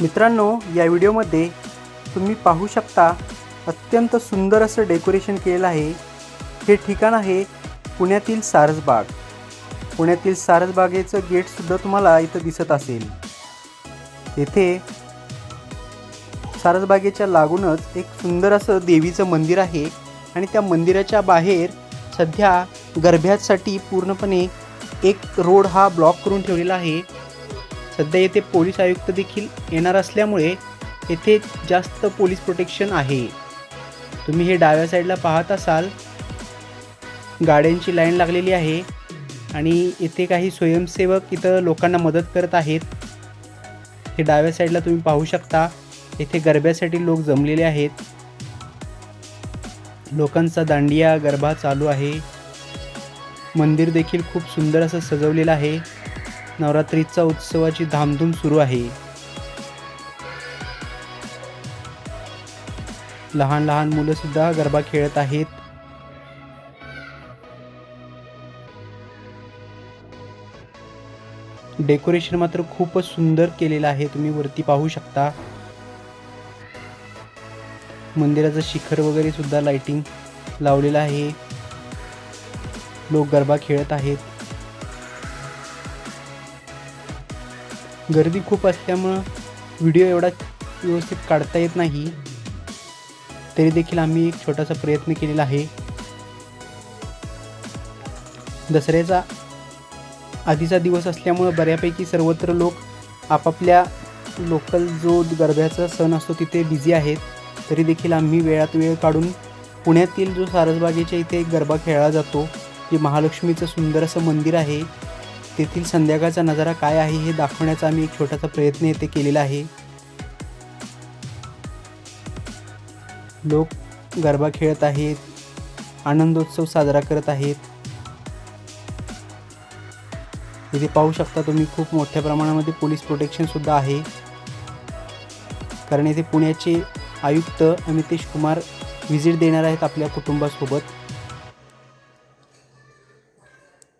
मित्रांनो या व्हिडिओमध्ये तुम्ही पाहू शकता अत्यंत सुंदर असं डेकोरेशन केलेलं आहे. हे ठिकाण आहे पुण्यातील सारसबाग पुण्यातील सारसबागेचं गेटसुद्धा तुम्हाला इथं दिसत असेल. येथे सारसबागेच्या लागूनच एक सुंदर असं देवीचं मंदिर आहे आणि त्या मंदिराच्या बाहेर सध्या गरभ्यासाठी पूर्णपणे एक रोड हा ब्लॉक करून ठेवलेला आहे. सध्या येथे पोलीस आयुक्त देखील येणार असल्यामुळे येथे जास्त पोलीस प्रोटेक्शन आहे. तुम्ही हे डाव्या साईडला पाहत असाल. गाड्यांची लाईन लागलेली आहे आणि इथे काही स्वयंसेवक इथं लोकांना मदत करत आहेत. हे डाव्या साईडला तुम्ही पाहू शकता. येथे गरब्यासाठी लोक जमलेले आहेत. लोकांचा दांडिया गरबा चालू आहे. मंदिर देखील खूप सुंदर असं सजवलेलं आहे. नवरात्रीचा उत्सवाची धामधूम सुरू आहे. लहान लहान मुलं सुद्धा गरबा खेळत आहेत. डेकोरेशन मात्र खूपच सुंदर केलेलं आहे. तुम्ही वरती पाहू शकता. मंदिराचं शिखर वगैरे सुद्धा लाइटिंग लावलेलं आहे. लोक गरबा खेळत आहेत. गर्दी खूप असल्यामुळं व्हिडिओ एवढा व्यवस्थित काढता येत नाही. तरी देखील आम्ही एक छोटासा प्रयत्न केलेला आहे. दसऱ्याचा आधीचा दिवस असल्यामुळं बऱ्यापैकी सर्वत्र लोक आपापल्या लोकल जो गरब्याचा सण असतो तिथे बिझी आहेत. तरी देखील आम्ही वेळात वेळ काढून पुण्यातील जो सारसबागेच्या इथे एक गरबा खेळला जातो. जे महालक्ष्मीचं सुंदर असं मंदिर आहे. तेथील संध्याकाळचा नजारा काय आहे हे दाखवण्याचा आम्ही एक छोटासा प्रयत्न येथे केलेला आहे. लोक गरबा खेळत आहेत आनंदोत्सव साजरा करत आहेत. इथे पाहू शकता तुम्ही खूप मोठ्या प्रमाणामध्ये पोलीस प्रोटेक्शनसुद्धा आहे. कारण येथे पुण्याचे आयुक्त अमितेश कुमार व्हिजिट देणार आहेत आपल्या कुटुंबासोबत.